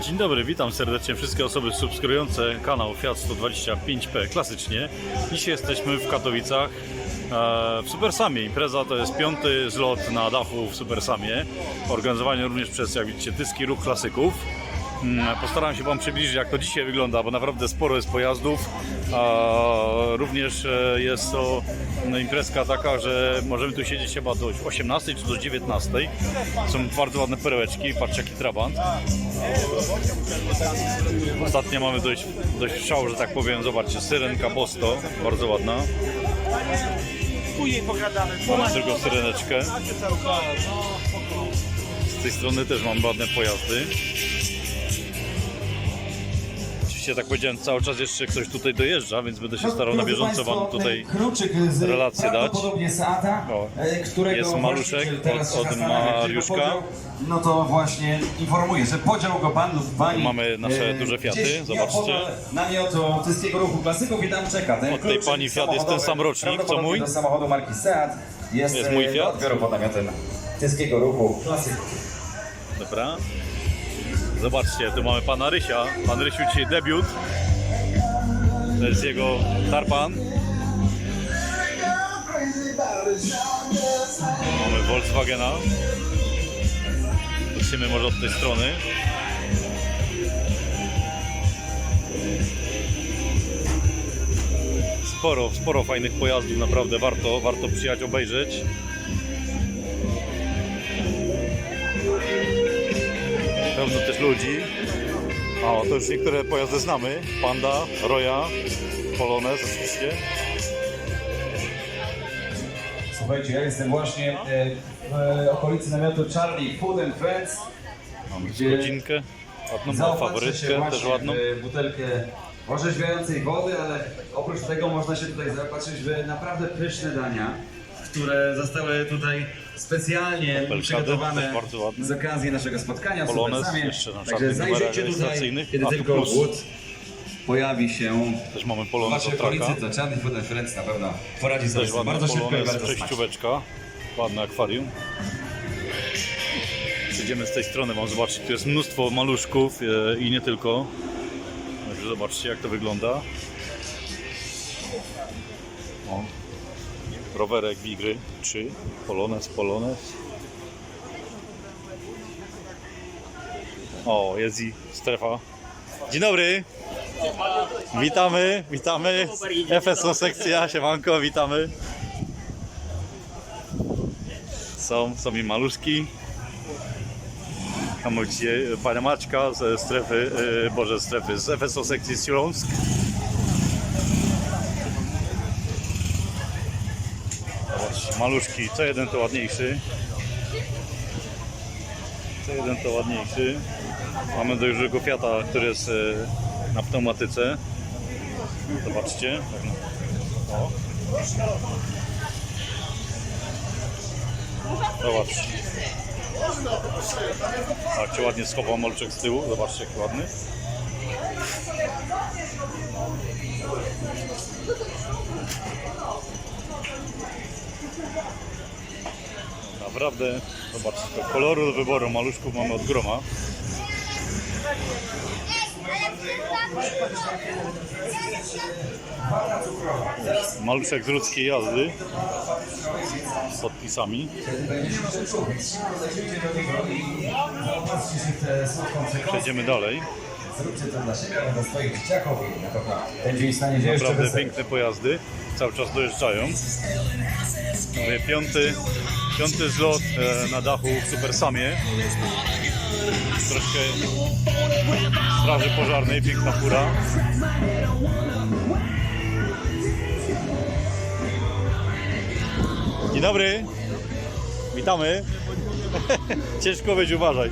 Dzień dobry, witam serdecznie wszystkie osoby subskrybujące kanał Fiat 125P klasycznie. Dzisiaj jesteśmy w Katowicach e, w Supersamie. Impreza to jest piąty zlot na dachu w Supersamie. Organizowany również przez, jak widzicie, Tyski Ruch Klasyków. Mm, Postaram się Wam przybliżyć, jak to dzisiaj wygląda, bo naprawdę sporo jest pojazdów. Również e, jest to no, imprezka taka, że możemy tu siedzieć chyba do 18 czy do 19. Są bardzo ładne perełeczki, patrzcie jaki trabant. Ostatnio mamy dość, dość szał, że tak powiem. Zobaczcie, syrenka Bosto, bardzo ładna. Mamy drugą syreneczkę. Z tej strony też mam ładne pojazdy. Oczywiście, tak powiedziałem, cały czas jeszcze ktoś tutaj dojeżdża, więc będę się starał na bieżąco Wam tutaj relacje dać. O, e, jest maluszek od- od Mariuszka. No to właśnie informuję, że podział go pan lub pani Mamy nasze duże Fiaty, zobaczcie. nieopodal Namiotu Tyskiego Ruchu Klasyków i tam czeka. Ten Od tej pani Fiat jest ten sam rocznik, co mój. do samochodu marki Seat jest, Jest mój e, Fiat. pod namiotem Tyskiego Ruchu Klasyków. Dobra. Zobaczcie, tu mamy pana Rysia. Pan Rysiu dzisiaj debiut. To jest jego tarpan. Mamy Volkswagena. Patrzymy może od tej strony. Sporo, sporo fajnych pojazdów, naprawdę warto, warto przyjechać obejrzeć. Pełno też ludzi. O, to już niektóre pojazdy znamy. Panda, Roya, Polonez oczywiście. Słuchajcie, ja jestem właśnie e, w okolicy namiotu Charlie Food and Friends. Mamy Gdzie godzinkę. Ładną faworytkę, też ładną. butelkę orzeźwiającej wody, ale oprócz tego można się tutaj zaopatrzyć w naprawdę pyszne dania, które zostały tutaj specjalnie przygotowane z okazji naszego spotkania w Polonez, Supersamie. jeszcze na Także zajrzyjcie tutaj, kiedy tylko plus. głód pojawi się Też mamy w Polonez waszej od traka. okolicy, to Charlie Food na pewno poradzi sobie Też z bardzo szybko i bardzo przejścióweczka. Ładne akwarium. Przyjdziemy z tej strony, wam zobaczyć, tu jest mnóstwo maluszków e, i nie tylko. Zobaczcie jak to wygląda. O. Rowerek Wigry 3, Polonez, Polonez. O, jest i strefa. Dzień dobry. Witamy, witamy. FSO sekcja, siemanko, witamy. Są, są i maluszki. Tam pana Maćka ze strefy, yy, boże strefy, z FSO sekcji Śląsk. Zobaczcie, maluszki, co jeden to ładniejszy. Co jeden to ładniejszy. Mamy do dużego Fiata, który jest e, na pneumatyce. Zobaczcie. tak O. Zobaczcie. Zobaczcie, ładnie schował molczek z tyłu. Zobaczcie, jak ładny. Naprawdę, zobaczcie, koloru do wyboru maluszków mamy od groma. Maluszek z ludzkiej jazdy z podpisami. Przejdziemy dalej. Zróbcie to dla siebie, dla swoich dzieciaków Naprawdę piękne pojazdy. Cały czas dojeżdżają. Mówię, piąty, piąty zlot e, na dachu w Supersamie. Troszkę straży pożarnej, piękna fura. Dzień dobry. Witamy. Ciężko być, uważaj.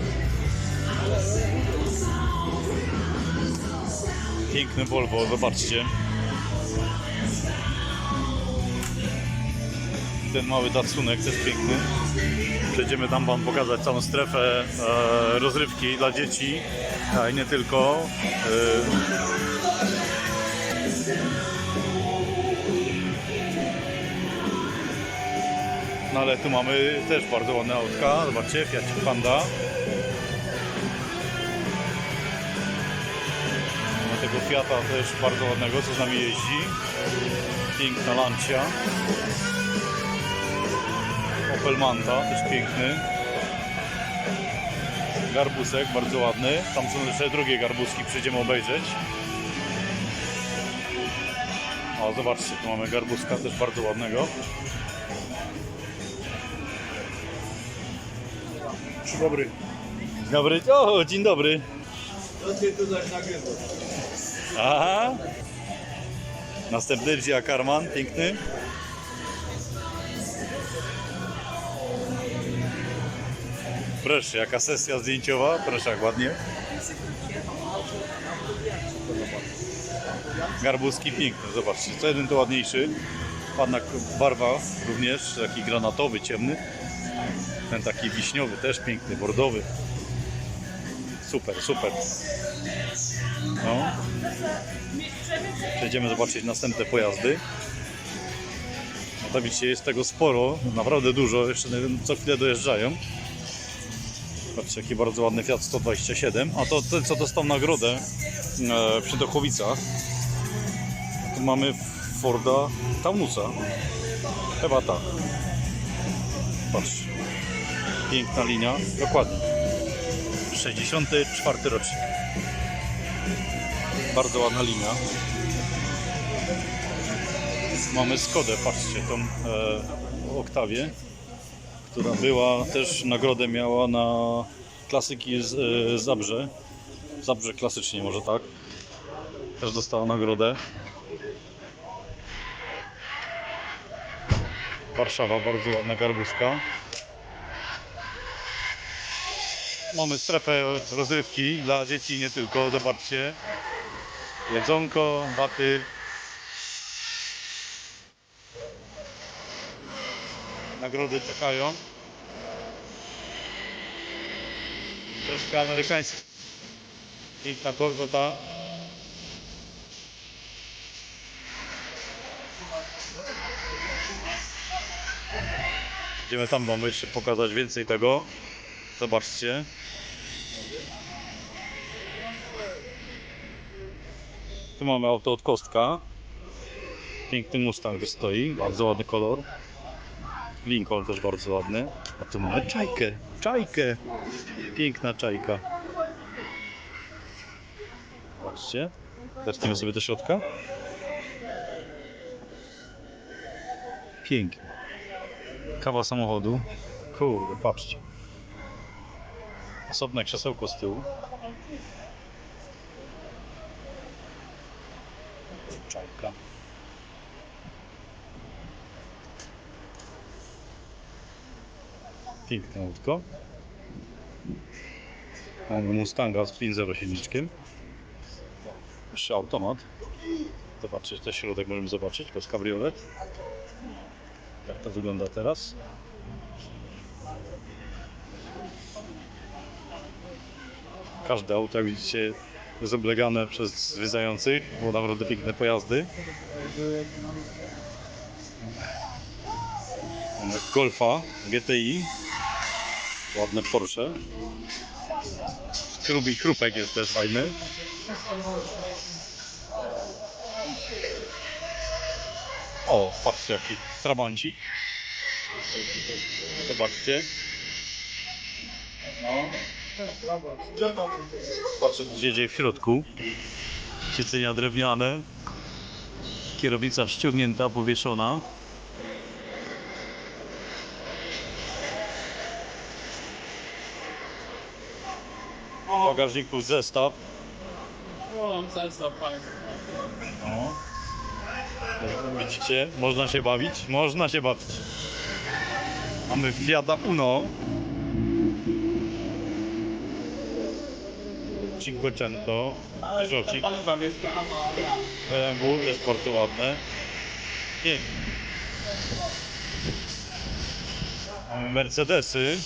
Piękny Volvo, zobaczcie. Ten mały Datsunek też piękny. Przejdziemy tam Wam pokazać całą strefę e, rozrywki dla dzieci, a i nie tylko. E, no ale tu mamy też bardzo ładne autka. Zobaczcie, Fiat Panda. tego Fiata też bardzo ładnego, co z nami jeździ. Piękna Lancia. Opel Manta, też piękny. Garbusek, bardzo ładny. Tam są jeszcze drugie garbuski, przyjdziemy obejrzeć. O, zobaczcie, tu mamy garbuska też bardzo ładnego. Dzień dobry. Dzień dobry. O, dzień dobry. Aha. Następny Gia Karman, piękny. Proszę, jaka sesja zdjęciowa. Proszę, jak ładnie. Garbuski piękny, zobaczcie. Co jeden to ładniejszy. Ładna barwa również, taki granatowy, ciemny. Ten taki wiśniowy też piękny, bordowy. Super, super. No. Przejdziemy zobaczyć następne pojazdy. No to widzicie, jest tego sporo, naprawdę dużo, jeszcze co chwilę dojeżdżają. Patrzcie, jaki bardzo ładny Fiat 127. A to ten, co dostał nagrodę e, przy Dochowicach. Tu mamy Forda Taunusa. Chyba tak. Patrzcie. Piękna linia. Dokładnie. 64 rocznik. Bardzo ładna linia. Mamy Skodę, patrzcie, tą e, Oktawię, która była też nagrodę miała na klasyki z e, Zabrze. Zabrze klasycznie może tak. Też dostała nagrodę. Warszawa, bardzo ładna garbuska. Mamy strefę rozrywki dla dzieci nie tylko, zobaczcie. Jedzonko, waty. Nagrody czekają. Troszkę amerykańska. Piękna korweta. Idziemy tam, mamy jeszcze pokazać więcej tego. Zobaczcie. Tu mamy auto od Kostka. Piękny Mustang stoi, bardzo ładny kolor. Lincoln też bardzo ładny. A tu mamy czajkę, czajkę. Piękna czajka. Patrzcie. Zacznijmy sobie do środka. Pięknie. Kawa samochodu. Kurde, patrzcie. Osobne krzesełko z tyłu. Czajka. Piękne autko. Mamy Mustanga z 507. Jeszcze automat. Zobaczcie, też środek możemy zobaczyć, jest kabriolet. Jak to wygląda teraz? Każde auto, jak widzicie, jest oblegane przez zwiedzających, bo naprawdę piękne pojazdy. Golfa GTI, ładne Porsche. Chrubi chrupek jest też fajny. O, patrzcie jaki trabancik. Zobaczcie. No. Patrzę, co się dzieje w środku. Siedzenia drewniane. Kierownica ściągnięta, powieszona. Bagażniku zestaw. O, zestaw fajny. O. Widzicie, można się bawić? Można się bawić. Mamy Fiata Uno. Cinquecento. Żocik. BMW jest bardzo ładne. Pięknie. Mamy Mercedesy.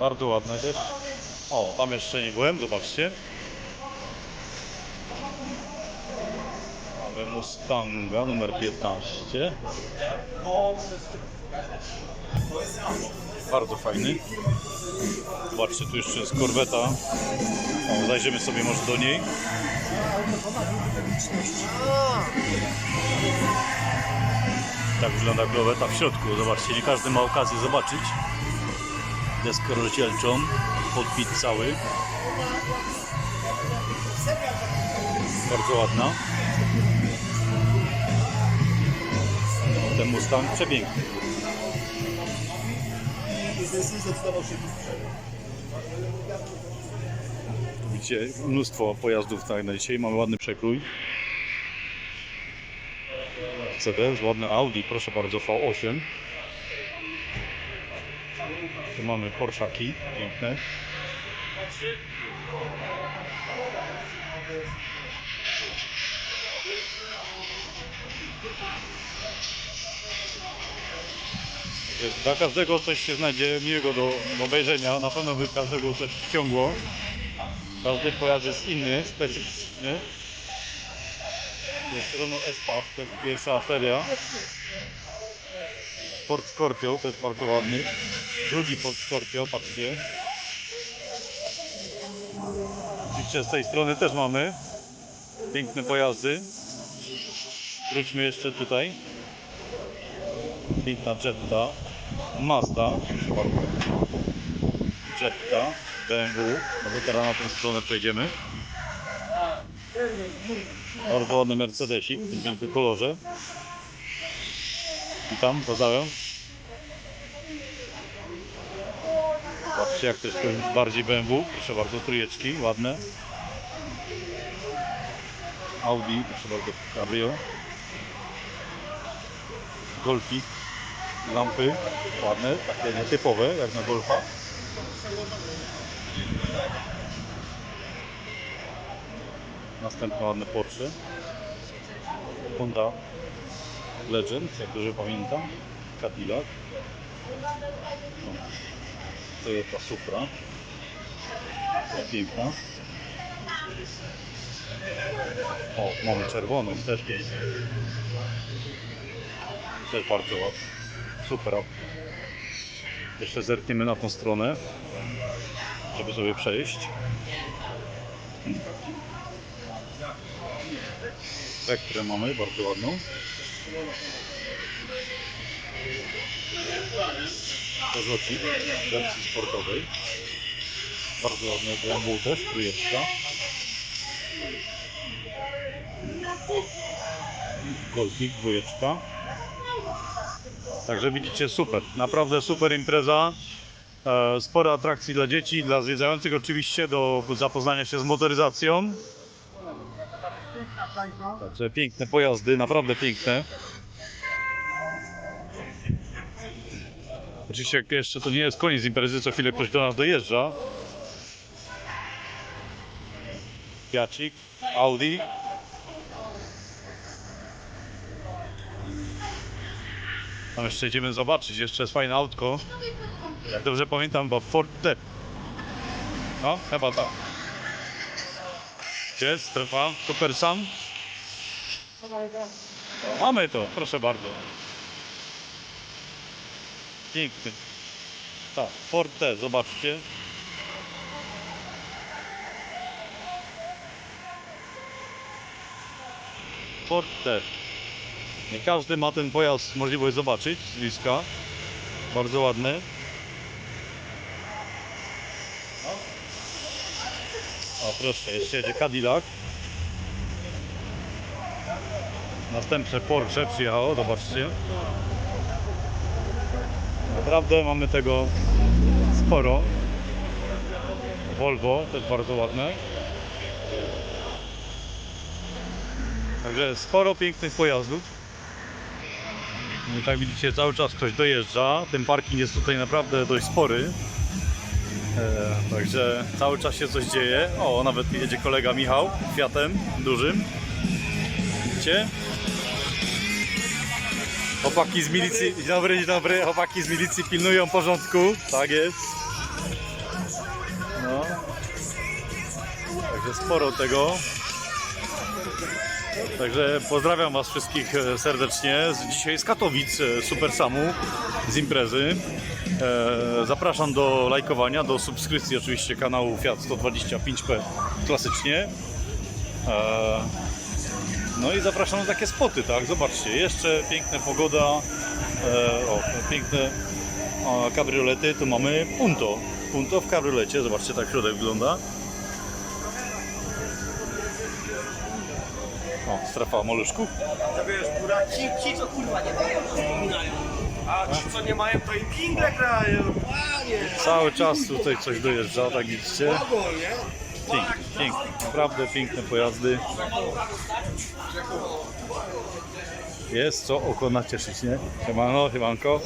Bardzo ładne też. O, tam jeszcze nie byłem, zobaczcie. Mamy Mustanga numer 15. Bardzo fajny. Zobaczcie, tu jeszcze jest korweta. Zajrzymy sobie może do niej. Tak wygląda korweta w środku. Zobaczcie, nie każdy ma okazję zobaczyć. Deskę rozdzielczą, podbit cały. Bardzo ładna. Ten Mustang przepiękny. Widzicie, mnóstwo pojazdów tak na dzisiaj. Mamy ładny przekrój. Mercedes, ładne Audi, proszę bardzo, V8. Tu mamy Porszaki, piękne. Dla każdego coś się znajdzie miłego do, do obejrzenia. Na pewno by każdego coś wciągło. Każdy pojazd jest inny, specyficzny. Jest Renault Espace, to jest pierwsza seria. Ford Scorpio, jest bardzo ładny. Drugi Ford Scorpio, patrzcie. Z tej strony też mamy piękne pojazdy. Wróćmy jeszcze tutaj. Piękna Jetta. Mazda. Jetta, BMW. To teraz na tę stronę przejdziemy. Bardzo ładny Mercedesik w tym kolorze. I tam pozdrawiam. Patrzcie jak jest bardziej BMW. Proszę bardzo, trójeczki, ładne. Audi, proszę bardzo, Cabrio. Golfik. Lampy ładne, takie nietypowe jak na Golfa. Następne ładne Porsche. Honda Legend, jak dobrze pamiętam. Cadillac. O, Toyota Supra. Piękna. O, mamy czerwoną, też piękna. Też bardzo ładna. Super. Jeszcze zerkniemy na tą stronę, żeby sobie przejść. Elektrę mamy, bardzo ładną. To złocik w wersji sportowej. Bardzo ładny BMW też, trójeczka. Golfik, dwójeczka. Także widzicie, super, naprawdę super impreza. E, Sporo atrakcji dla dzieci, dla zwiedzających oczywiście, do zapoznania się z motoryzacją. Także piękne pojazdy, naprawdę piękne. Oczywiście jak jeszcze to nie jest koniec imprezy, co chwilę ktoś do nas dojeżdża. Fiacik, Audi. Tam jeszcze idziemy zobaczyć, jeszcze jest fajne autko. Jak dobrze pamiętam, bo Ford T. No, chyba tak. Jest strefa? Super sam? Mamy to, proszę bardzo. Piękny. Tak, Ford T, zobaczcie. Ford T. Nie każdy ma ten pojazd możliwość zobaczyć z bliska. Bardzo ładny. O proszę, jeszcze jedzie Cadillac. Następne Porsche przyjechało, zobaczcie. Naprawdę mamy tego sporo. Volvo, też bardzo ładne. Także sporo pięknych pojazdów. No i tak widzicie, cały czas ktoś dojeżdża. Ten parking jest tutaj naprawdę dość spory. E, także cały czas się coś dzieje. O, nawet jedzie kolega Michał Fiatem dużym. Widzicie? Chłopaki z milicji, dzień dobry, dzień dobry, chłopaki z milicji pilnują porządku, tak jest. No. Także sporo tego. Także pozdrawiam Was wszystkich e, serdecznie. Dzisiaj z Katowic, e, Super Samu, z imprezy. E, zapraszam do lajkowania, do subskrypcji oczywiście kanału Fiat 125P klasycznie. E, no i zapraszam na takie spoty, tak? Zobaczcie, jeszcze piękna pogoda, e, o, piękne kabriolety. Tu mamy Punto. Punto w kabriolecie, zobaczcie, tak środek wygląda. O, strefa maluszków. To wiesz, ci, ci co kurwa nie mają. A ci co nie mają, to i pingle grają. Panie, Cały czas tutaj coś dojeżdża, tak widzicie. Pięknie, pięknie. Naprawdę piękne pojazdy. Jest co oko nacieszyć, nie? Siemano, siemanko.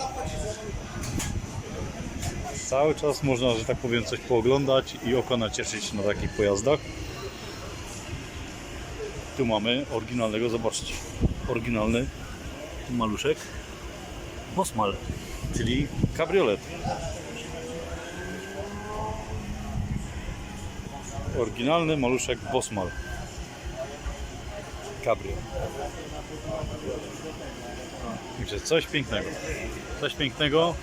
Cały czas można, że tak powiem, coś pooglądać i oko nacieszyć na takich pojazdach. Tu mamy oryginalnego, zobaczcie. Oryginalny maluszek. Bosmal, czyli kabriolet. Oryginalny maluszek Bosmal. Cabrio. Także coś pięknego. Coś pięknego.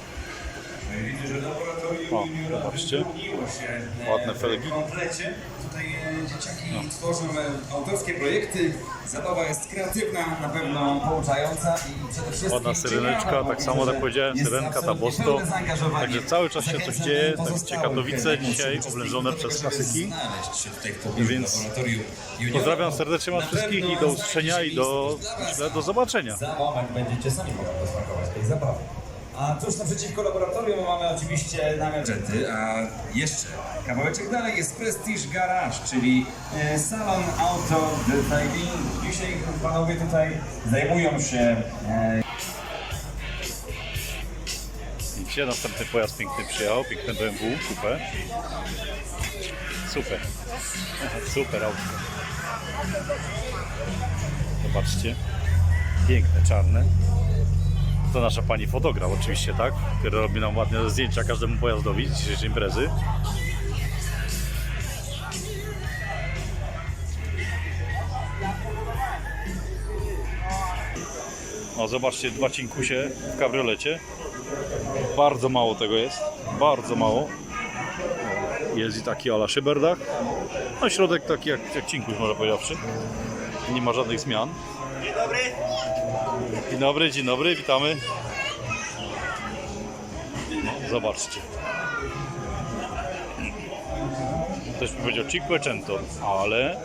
O, zobaczcie. Ładne felgi. W komplecie. Tutaj e, dzieciaki tworzą e, autorskie projekty. Zabawa jest kreatywna, na pewno pouczająca i przede wszystkim Ładna syreneczka, tak samo jak powiedziałem, syrenka, ta absolutnie Bosto. pełne zaangażowanie. Także cały czas się coś dzieje, tak Katowice chętnych dzisiaj oblężone przez klasyki. Więc. Pozdrawiam serdecznie Was wszystkich i do usłyszenia i do, do zobaczenia. Za moment będziecie sami mogli posmakować tej zabawy. A tuż naprzeciwko laboratorium mamy oczywiście namiot Jety, a jeszcze kawałeczek dalej jest Prestige Garage, czyli e, salon auto detailing. Dzisiaj panowie tutaj zajmują się e, Widzicie, następny pojazd piękny przyjechał, piękne BMW, kupę. Super. Super auto. Zobaczcie. Piękne, czarne. To nasza pani fotograf oczywiście, tak? Która robi nam ładne zdjęcia każdemu pojazdowi z dzisiejszej imprezy. O, zobaczcie, dwa cinkusie w kabriolecie. Bardzo mało tego jest. Bardzo mało. Jest i taki ala szyberdach. No środek taki jak, jak cinkuś, można powiedziawszy. Nie ma żadnych zmian. Dzień dobry. Dzień dobry, dzień dobry, witamy. No, zobaczcie. Ktoś by powiedział Cinquecento, ale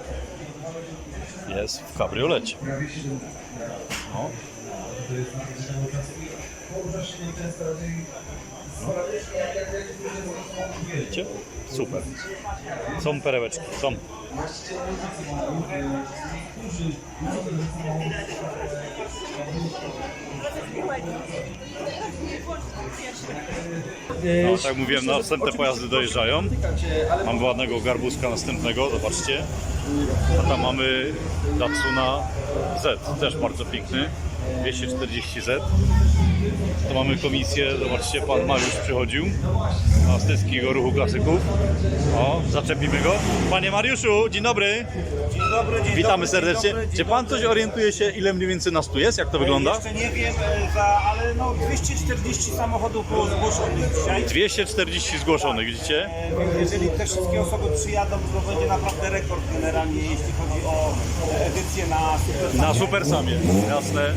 jest w kabriolecie. No. Widzicie? Super. Są perełeczki, są. No, tak jak mówiłem, następne pojazdy dojeżdżają. Mam ładnego garbuska następnego, zobaczcie. A tam mamy Datsuna Z, też bardzo piękny. 240Z. To mamy komisję, zobaczcie, pan Mariusz przychodził na Styckiego Ruchu Klasyków. O, zaczepimy go. Panie Mariuszu, dzień dobry. Dobry, dzień Witamy dobry, serdecznie. Dzień dobry, Czy pan coś orientuje się, ile mniej więcej nas tu jest? Jak to wygląda? Jeszcze nie wiem, e, za, ale no 240 samochodów było zgłoszonych dzisiaj. 240 zgłoszonych, widzicie? E, więc Jeżeli te wszystkie osoby przyjadą, to będzie naprawdę rekord generalnie, jeśli chodzi o e, edycję na Super Na Super Samie, jasne.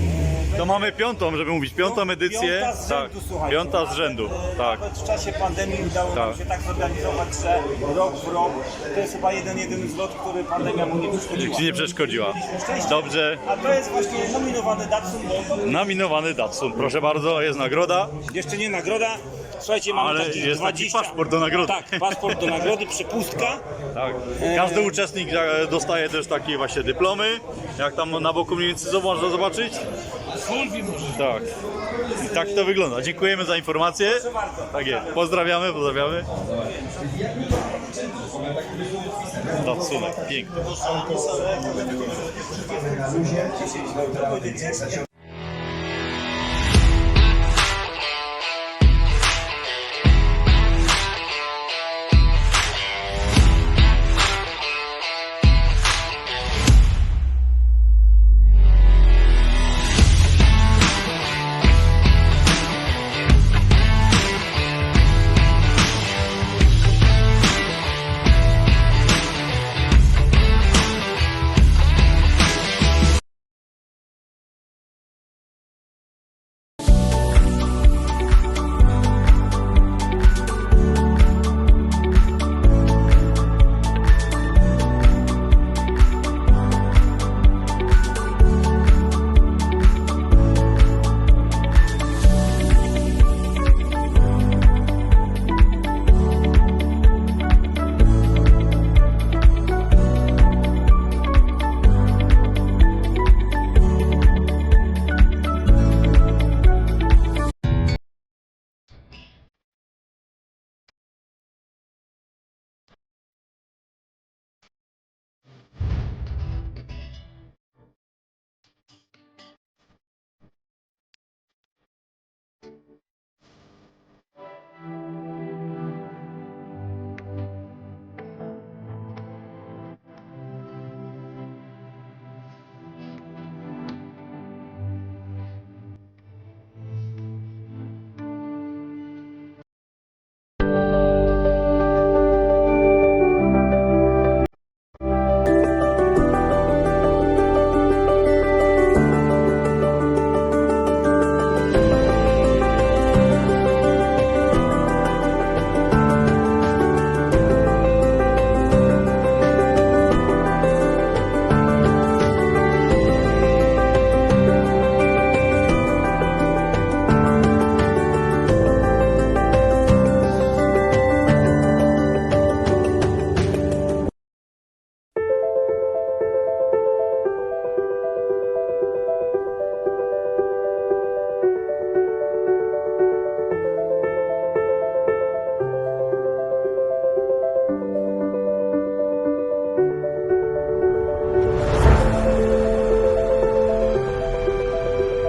To mamy piątą, żeby mówić, piątą edycję. Piąta z tak, rzędu, słuchajcie. piąta z rzędu, tak. Nawet w czasie pandemii udało nam Tak. się tak zorganizować, że rok w rok to jest chyba jeden, jedyny zlot, który pandemia mu nie przeszkodziła. Ci nie przeszkodziła. Szczęście. Dobrze. A to jest właśnie nominowany Datsun. Naminowany Datsun, proszę bardzo, jest nagroda. Jeszcze nie nagroda. Słuchajcie, mamy Ale takich jest taki 20. paszport do nagrody. Tak, paszport do nagrody, przepustka. Tak. Każdy uczestnik e, dostaje też takie właśnie dyplomy. Jak tam na boku mniej więcej można zobaczyć. Tak. I tak to wygląda. Dziękujemy za informację. Tak jest. Pozdrawiamy, pozdrawiamy. Datsunek, piękny.